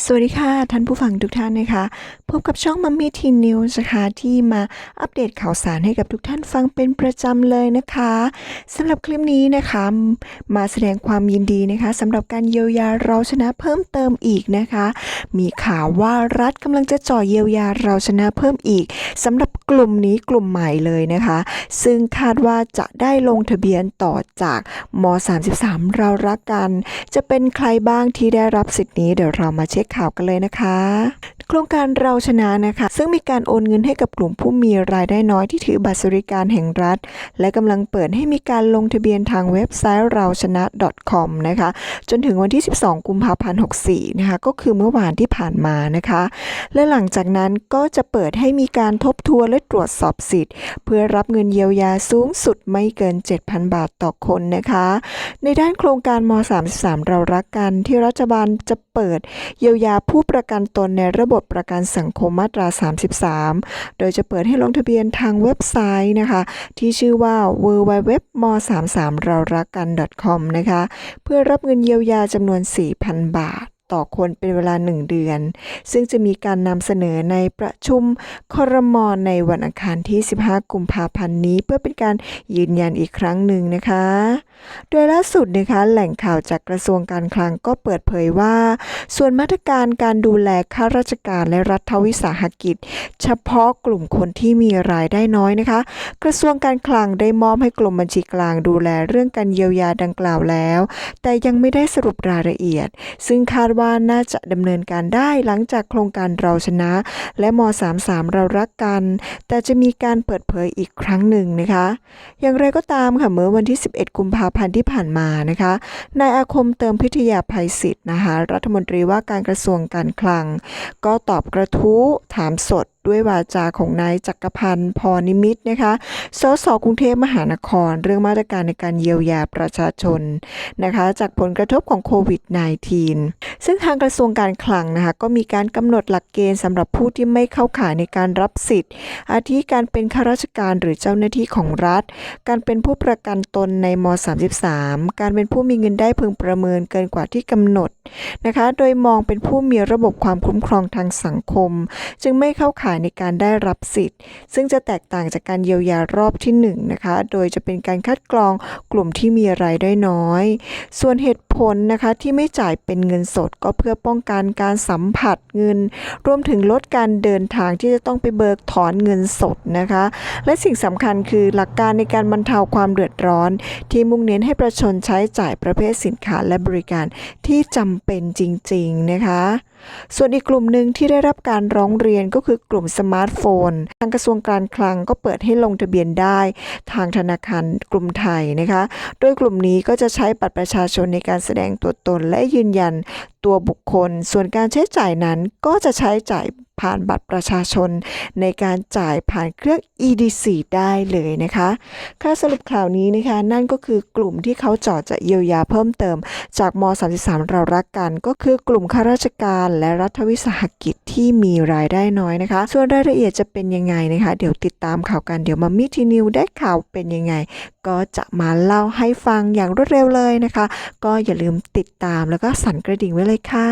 สวัสดีค่ะ ท่านผู้ฟังทุกท่านนะคะ พบกับช่องมัมมี่ทีนิวส์นะคะที่มาอัปเดตข่าวสารให้กับทุกท่านฟังเป็นประจำเลยนะคะสำหรับคลิปนี้นะคะ มาแสดงความยินดีนะคะสำหรับการเยียวยาเราชนะเพิ่มเติมอีกนะคะ มีข่าวว่ารัฐกำลังจะจ่อเยียวยาเราชนะเพิ่มอีกสำหรับ กลุ่มนี้กลุ่มใหม่เลยนะคะ ซึ่งคาดว่าจะได้ลงทะเบียนต่อจากม 33 เรารักกัน จะเป็นใครบ้างที่ได้รับสิทธิ์นี้เดี๋ยวเรามาเช็คข่าวกันเลยนะคะ โครงการเราชนะนะคะ ซึ่งมีการโอนเงินให้กับกลุ่มผู้มีรายได้น้อยที่ถือบัตรสวัสดิการแห่งรัฐ และกำลังเปิดให้มีการลงทะเบียนทางเว็บไซต์เราชนะ .com นะคะ จนถึงวันที่ 12 กุมภาพันธ์ 64 นะคะ ก็คือเมื่อวานที่ผ่านมานะคะ และหลังจากนั้นก็จะเปิดให้มีการทบทวนและตรวจสอบสิทธิ์ เพื่อรับเงินเยียวยาสูงสุดไม่เกิน 7,000 บาทต่อคนนะคะ ในด้านโครงการม 33 เรารักกันที่รัฐบาลจะเปิดเยียวยาผู้ประกันตนในระบบประกันสังคมมาตรา 33 โดยจะเปิดให้ลงทะเบียนทางเว็บไซต์นะคะ ที่ชื่อว่า www m 3 3เรารักกัน .com นะคะ เพื่อรับเงินเยียวยาจำนวน 4,000 บาท ต่อคนเป็นเวลา 1 เดือน ซึ่งจะมีการนำเสนอในประชุมครมอในวันอังคารที่ 15 กุมภาพันธ์นี้ เพื่อเป็นการยืนยันอีกครั้งหนึ่งนะคะ โดยล่าสุดนะคะแหล่งข่าวจากกระทรวงการคลังก็เปิดเผยว่า ส่วนมาตรการการดูแลข้าราชการและรัฐวิสาหกิจ เฉพาะกลุ่มคนที่มีรายได้น้อยนะคะ กระทรวงการคลังได้มอบให้กรมบัญชีกลางดูแลเรื่องการเยียวยาดังกล่าวแล้ว แต่ยังไม่ได้สรุปรายละเอียด ซึ่งคาดว่าน่าจะดำเนินการได้หลังจากโครงการเราชนะ และม 33 เรารักกัน แต่จะมีการเปิดเผยอีกครั้งหนึ่งนะคะ อย่างไรก็ตามค่ะเมื่อวันที่ 11 กุมภาพันธ์ที่ผ่านมานะคะนายอาคมเติมพิทยาภัยศิษย์นะคะรัฐมนตรีว่าการกระทรวงการคลัง ก็ตอบกระทู้ถามสดด้วยวาจาของนายจักรพันธ์พรนิมิตนะคะ สสกรุงเทพมหานคร เรื่องมาตรการในการเยียวยาประชาชนนะคะ จากผลกระทบของโควิด -19 ซึ่งทางกระทรวงการคลังนะคะ ก็มีการกำหนดหลักเกณฑ์สำหรับผู้ที่ไม่เข้าข่ายในการรับสิทธิ์ อาทิการเป็นข้าราชการหรือเจ้าหน้าที่ของรัฐ การเป็นผู้ประกันตนในม 33 การเป็นผู้มีเงินได้พึงประเมินเกินกว่าที่กำหนดนะคะ โดยมองเป็นผู้มีระบบความคุ้มครองทางสังคม จึงไม่เข้าข่ายในการได้รับสิทธิ์ ซึ่งจะแตกต่างจากการเยียวยารอบที่1นงนะคะ โดยจะเป็นการคัดกรองกลุ่มที่มีรายได้น้อย ส่วนเหตุผลนะคะที่ไม่จ่ายเป็นเงินสดก็เพื่อป้องกันการสัมผัสเงิน รวมถึงลดการเดินทางที่จะต้องไปเบิกถอนเงินสดนะคะ และสิ่งสำคัญคือหลักการในการบรรเทาความเดือดร้อน ที่มุ่งเน้นให้ประชาชนใช้จ่ายประเภทสินค้าและบริการที่จำเป็นจริง ๆ นะคะ ส่วนอีกกลุ่มหนึ่งที่ได้รับการร้องเรียนก็คือกลุ่มสมาร์ทโฟน ทางกระทรวงการคลังก็เปิดให้ลงทะเบียนได้ ทางธนาคารกลุ่มไทยนะคะ โดยกลุ่มนี้ก็จะใช้บัตรประชาชนในการแสดงตัวตนและยืนยันตัวบุคคล ส่วนการใช้จ่ายนั้นก็จะใช้จ่ายผ่านบัตรประชาชน ในการจ่ายผ่านเครื่อง EDC ได้เลยนะคะค่าสรุปข่าวนี้นะคะนั่นก็คือกลุ่มที่เขาจาะจะเยียวยาเพิ่มเติม จากม 33 เรารักกัน ก็คือกลุ่มข้าราชการและรัฐวิสาหกิจที่มีรายได้น้อยนะคะ ส่วนรายละเอียดจะเป็นยังไงนะคะ เดี๋ยวติดตามข่าวกันเดี๋ยวมามิทีนิวได้ข่าวเป็นยังไง ก็จะมาเล่าให้ฟังอย่างรวดเร็วเลยนะคะ ก็อย่าลืมติดตามแล้วก็สั่นกระดิ่งไว้เลยค่ะ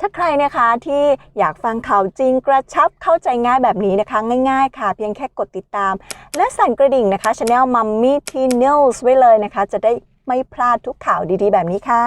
ถ้าใครนะคะที่อยากฟังข่าวจริงกระชับเข้าใจง่ายแบบนี้นะคะ ง่ายๆค่ะ เพียงแค่กดติดตาม และสั่นกระดิ่งนะคะ Channel Mummy Teen News ไว้เลยนะคะ จะได้ไม่พลาดทุกข่าวดีๆ แบบนี้ค่ะ